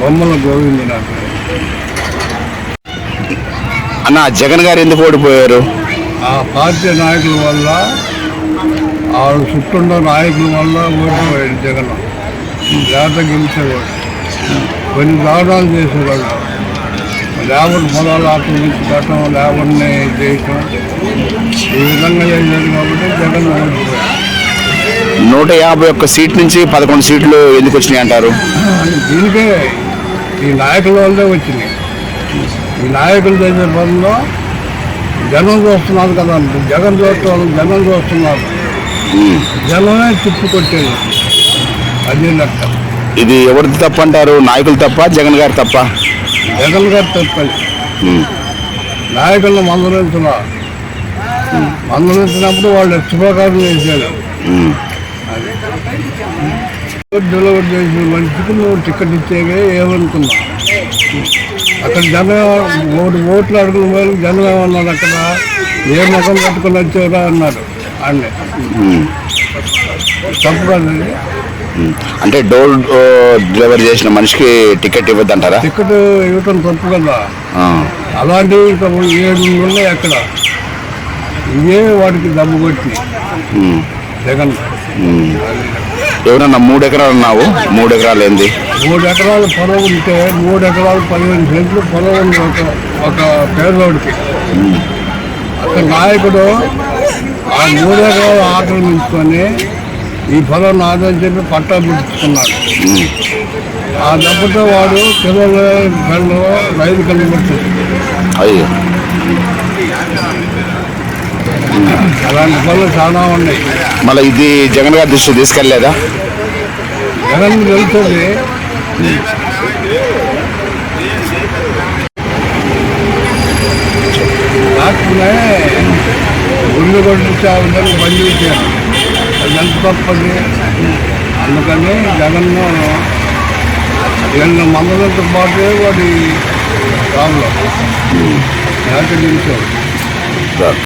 బొమ్మల గోవింది నాకు. అన్న జగన్ గారు ఎందుకు ఓడిపోయారు? ఆ పార్టీ నాయకుల వల్ల ఆ చుట్టూన్న నాయకుల వల్ల ఓడిపోయాడు జగన్. లేత గెలిచేవాడు. కొన్ని దారుణాలు చేసేవాడు. లేబర్ పొలాలు ఆక్రమించడం లేబర్ని చేయటం ఈ విధంగా చేశారు కాబట్టి జగన్ ఓడిపోయాడు. నూట యాభై ఒక్క సీట్ నుంచి పదకొండు సీట్లు ఎందుకు వచ్చినాయి అంటారు? దీనికే ఈ నాయకుల వల్లే వచ్చినాయి. ఈ నాయకులు చేసే పనుల్లో జనం చూస్తున్నారు కదా జగన్ చూస్తున్నారు జనం చూస్తున్నారు. జనమే తిప్పుకొట్టేది అది లెక్క. ఇది ఎవరిది తప్ప అంటారు? నాయకులు తప్ప జగన్ గారు తప్ప? జగన్ గారు తప్పది ఉమ్. నాయకులను మందలించిన మందలించినప్పుడు వాళ్ళు శుభకార్యం చేశారు. డెలివరీ చేసిన మనిషికి నువ్వు టికెట్ ఇచ్చేవే ఏమనుకున్నా అక్కడ జనం ఓటు ఓట్లు అడుగుల ಮೇಲೆ జనం ఏమన్నారు అక్కడ ఏ ముఖం కట్టుకుని వచ్చారా అన్నారు అన్నీ ఉమ్. తప్పు కదండి ఉమ్. అంటే డోర్ డెలివరీ చేసిన మనిషికి టికెట్ ఇవ్వద్దు అంటారా టికెట్ ఇవ్వటం తప్పు కదా. అలాంటివి ఏడు ఉన్నాయి అక్కడ ఇవే వాడికి దెబ్బ కొట్టి. జగన్. ఎవరన్నా మూడు ఎకరాలు ఉన్నావు? మూడు ఎకరాలు ఏంది? మూడు ఎకరాల పొలం ఉంటే మూడు ఎకరాలు పదిహేను సెంట్లు పొలం ఉంది ఒక ఒక పేదోడికి అక్కడ నాయకుడు ఆ మూడు ఎకరాలు ఆక్రమించుకొని ఈ పొలం నాదని చెప్పి పట్టా పుట్టించుకున్నాడు ఆ దెబ్బతో వాడు పిల్లలు రైతు కలిగి అయ్యో. అలాంటి పనులు చాలా ఉన్నాయి. మళ్ళీ ఇది జగన్ గారి దృష్టి తీసుకెళ్ళలేదా జగన్ తెలుస్తుంది కాకపోతే గుండె కొట్టించాలని బంద్ చేశారు. అది ఎంత తప్పది? అందుకని జగన్ వీళ్ళ మందలతో పాటు వాడి ప్రాబ్లం. లేకపోతే నిలిచాడు